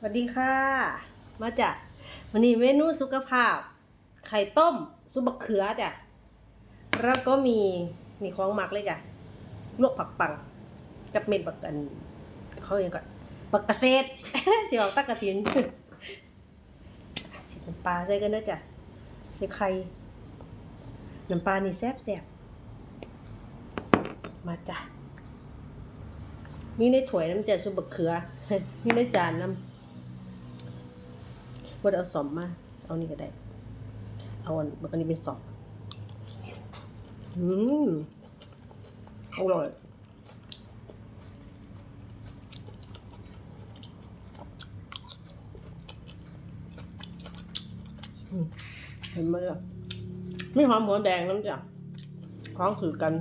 สวัสดีค่ะ มาจากวันนี้เมนูสุขภาพ ไข่ต้มซุปบักเขือจ้ะแล้วก็มีนี่ของหมักเลยจ้ะลวกผักปัง กับเม็ดบักกันเขาอย่างก่อนบักกระเซ็ดสิออกตักกระถินสิน้ำปลาใส่กันนะจ้ะใส่ไข่น้ำปลานี่แซ่บแซ่บๆมาจ้ะมีในถ้วยน้ำจ้ะซุปบักเขือมีในจานน้ำ ว่าเอาสอมมา เอานี่ก็ได้ เอาอันอันนี้เป็นสอมอืมอร่อยเห็นไหมอะไม่หอมหัวแดงน้ำจ้ะคล้องถือกัน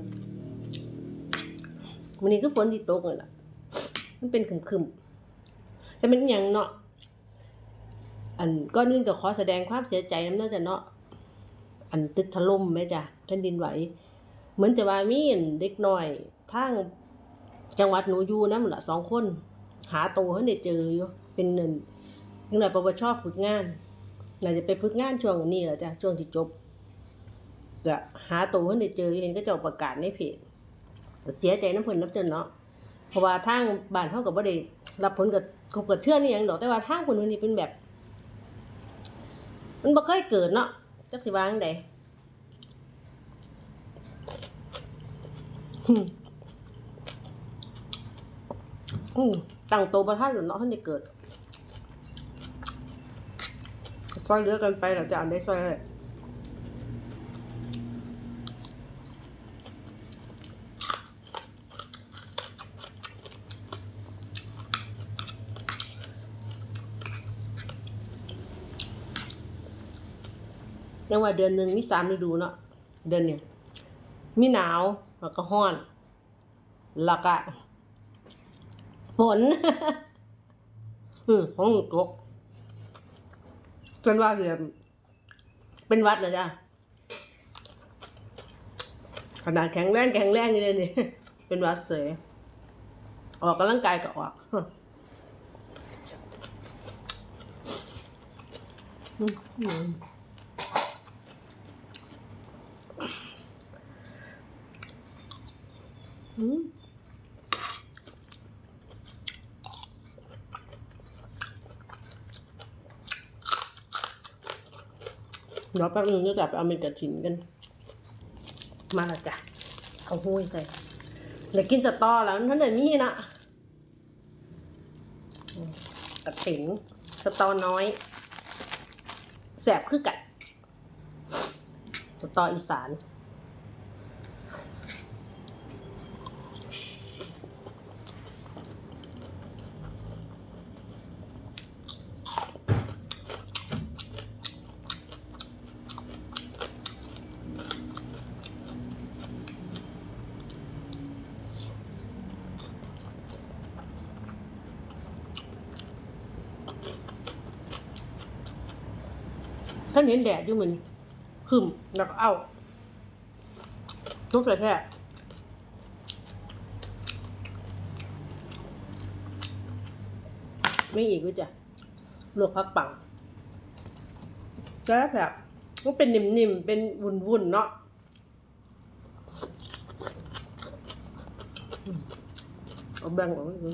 วันนี้ก็ฝนที่ตกเลยล่ะ มันเป็นคึมๆแต่เป็นอย่างเนาะ อันก้อนนึงจะขอแสดงความเสียใจน้ำเนาจ้ะเนาะอันตึกถล่มไหมจ้ะแผ่นดินไหว เหมือนจะว่ามีอันเด็กหน้อยทางจังหวัดหนูอยู่นั่นละสองคน หาตัวเขาได้เจออยู่เป็นหนึ่งนึงหน่อยปวชฝึกงานน่าจะไปฝึกงานช่วงนี้แหละจ้ะช่วงที่จบก็หาตัวเขาได้เจอเห็นก็จะประกาศในเพจเสียใจน้ำเพิ่นน้ำจนเนาะเพราะว่าทางบ้านเฮาก็บ่ได้รับผลกับกระเทือนนี่หยังดอกแต่ว่าทางคนนนี่เป็นแบบ มันบ่เคยเกิดเนาะจักสิว่าจังไดอืมอืมตั้งโตวบ่ทันแล้วเนาะท่านได้เกิดซอยเหลือกันไปแล้วจะอันได้ซอยเลย ยังว่าเดือนหนึ่งมีสามฤดูเนาะเดือนเนี่ยมีหนาวแล้วก็ร้อน แล้วก็ฝนอืมของตกจนว่าเดือนเป็นวัดนะจ้ะขนาดแข็งแรงแข็งแรงอยู่เลยนี่เป็นวัดเสยออกกำลังกายก็ออกอืมอืม อืม เดี๋ยวแป๊บนึงจะกลับไปเอาเม็ดกระถินกัน มาละจ้ะเอาห้วยใส่เดี๋ยวกินสตอแล้วท่านไหนมีนะกระถิ่นสตอน้อยแสบคือกัดสตออีสาน ท่านเห็นแดดอยู่เหมือนขึ้นแล้วก็เอาทุกใส่แท้ไม่อีกวิจ้ะลวกพักปังแซ่บแบบมันเป็นนิ่มๆ เป็นวุ่นๆ เนาะเอาแบ่งออกมาดู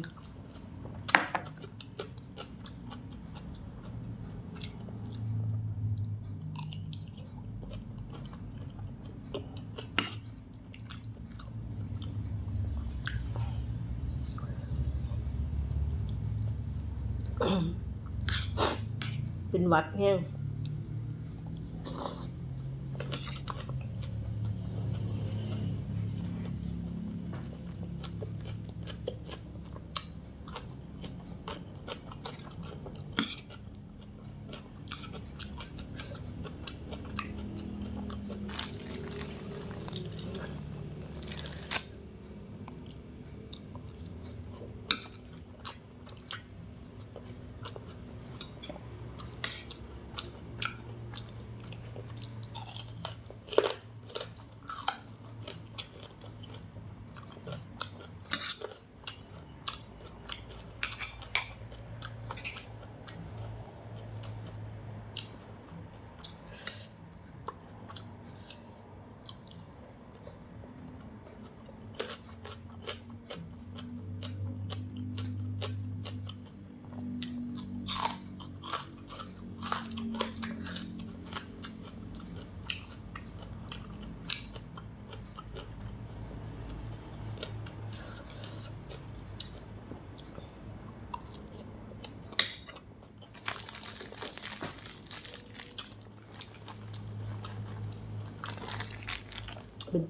เป็นวัดแห้ง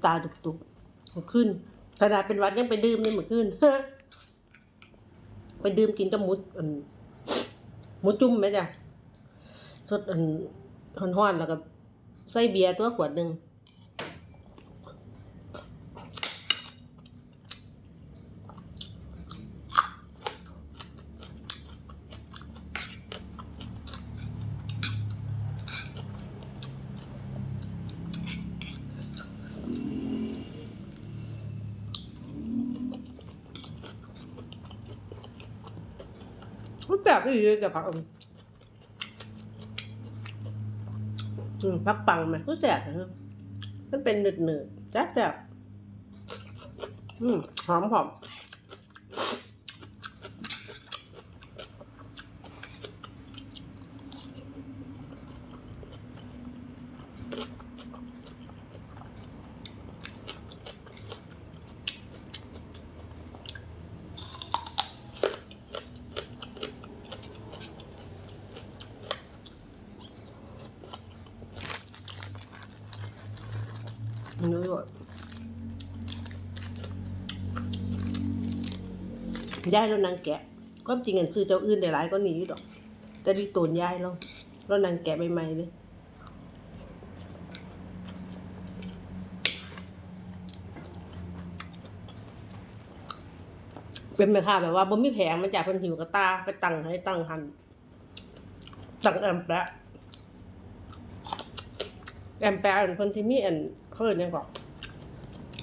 ตาตุกๆมันขึ้นขนาดเป็นวัดยังไปดื่มนี่มันขึ้นไปดื่มกินกับหมูอันหมูจุ่มไหมจ้ะสดอันห้อนๆแล้วก็ใส่เบียร์ตัวขวดหนึ่ง รู้จักไม่ดีกับผักอืมอืมผักปังไหมรู้จักนะมันเป็นหนืดหนืดแจ๊บแจ๊บอืมหอมหอม ยายแล้วนางแกะความจริงอันซื้อเจ้าอื่นได้หลายก็หนีอยู่ดอก แต่ที่ตนยายเราแล้วนางแกะใหม่ๆเลยเป็นไหมค่ะแบบว่าบ่มีแผงมาจากเพิ่นหิวกระตาไปตั้งให้ตั้งหันตั้งแอมแปะแอมแปะเป็นคนที่มีอันเขาเรียยังก่อน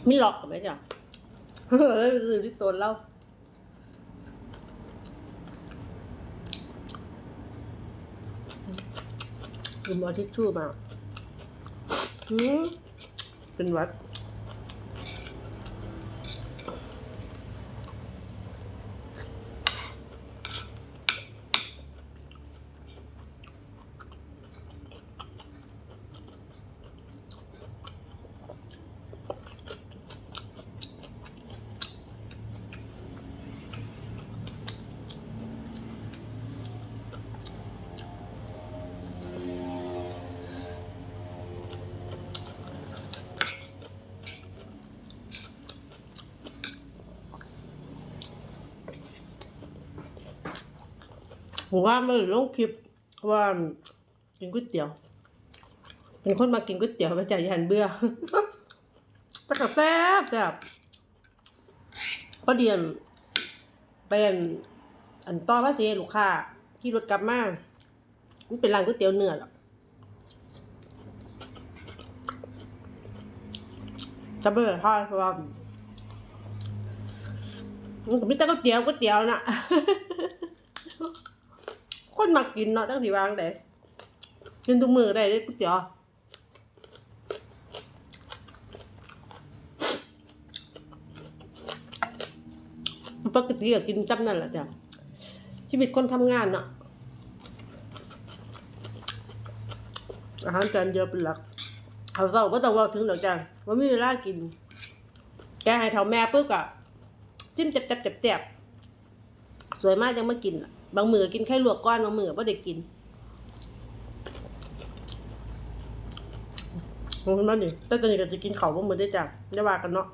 มีล็อกไหมจ้ะเลยซื้อที่ตัวเล่า ลืมเอาทิชชู่มาหืมเป็นวัด ผมว่าม่ได้ลงคลิปว่ากินก๋วยเตี๋ยว เป็นคนมากินก๋วยเตี๋ยวไปจ่ายยันเบื่อแต่ก็แซ่บแซ่บพอเดียนเป็นอันต่อภาษีลูกค้าขี่รถกลับมามันเป็นร้านก๋วยเตี๋ยวเนื้อหรอกจำไม่ได้ท่าเพราะว่ามันก็มีแต่ก๋วยเตี๋ยวก๋วยเตี๋ยวน่ะ คนมากินเนาะจังสีวางได้กินทุกมือได้เลยก๋วยเตี๋ยวปกติก็กินจำนั่นแหละจ้ะชีวิตคนทำงานเนาะอาหารจานเดียวเป็นหลักเขาเศร้าก็ต้องว่าถึงดอกจ้ะว่ามีเวลากิน แกให้เท่าแม่ปุ๊บก็จิ้มเจ็บเจ็บเจ็บเจ็บสวยมากจังไมากินล่ะ บางมือกินแค่ลวกก้อนบางมือก็ได้กินโอ้ยมันนี่แต่ตอนนี้ก็จะกินเขาบางมือได้จ้ะได้ว่ากันเนาะ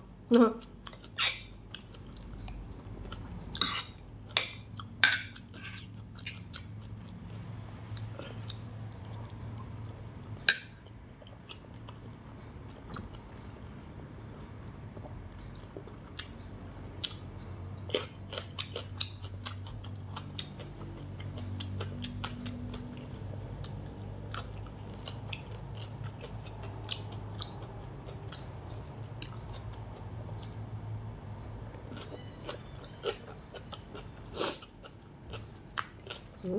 อื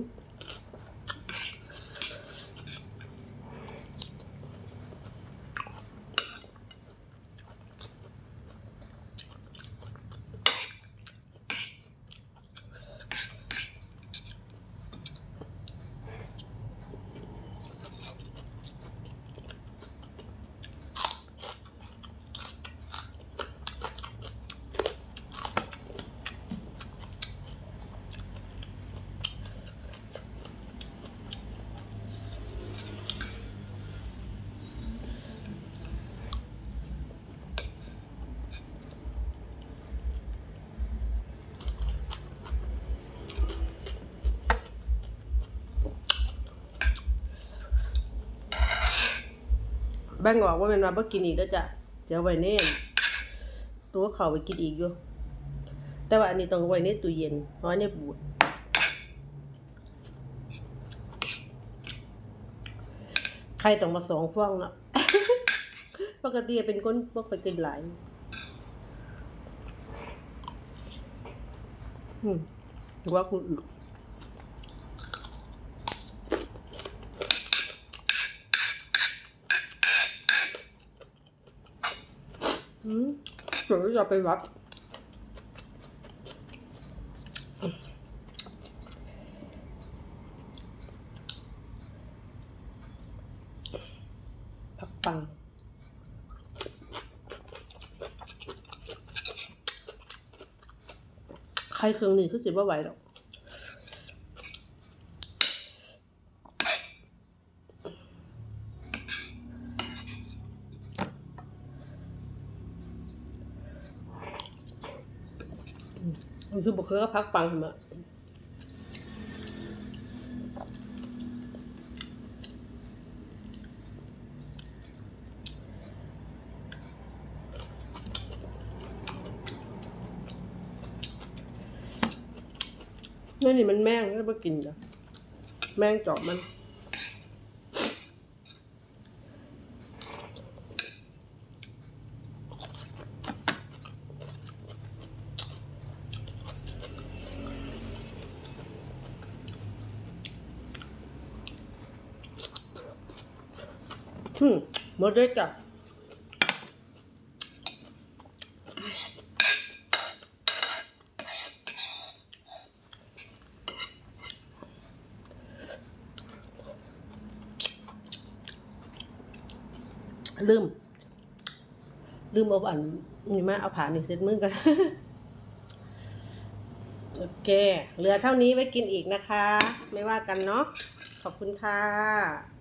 บ่งออกว่าเป็นว่าบ่กินอีกแล้วจ้ะเดี๋ยวไว้เน่ตัวเขาไปกินอีกอยู่ แต่ว่าอันนี้ต้องไว้ในตู้เย็นเพราะอันนี้บูดใครต้องมาสองฟองเนาะปกติเป็นคนพวกไปกินหลายอืมว่าคุณอึอืม เดี๋ยวจะไปวัดผักปังใครเครื่องหนึ่งคือสิบ่ไหวหรอก รู้สึกบุคือก็พักปังเหมือนนั่นนี่มันแม่งแล้วมากินจ้ะแมงจาะมัน อื มหมดเลยจ้ะลืม ลืมเอาอันนี่มาเอาผ่านนี่เสร็จมือกัน โอเค เหลือเท่านี้ไว้กินอีกนะคะ ไม่ว่ากันเนาะ ขอบคุณค่ะ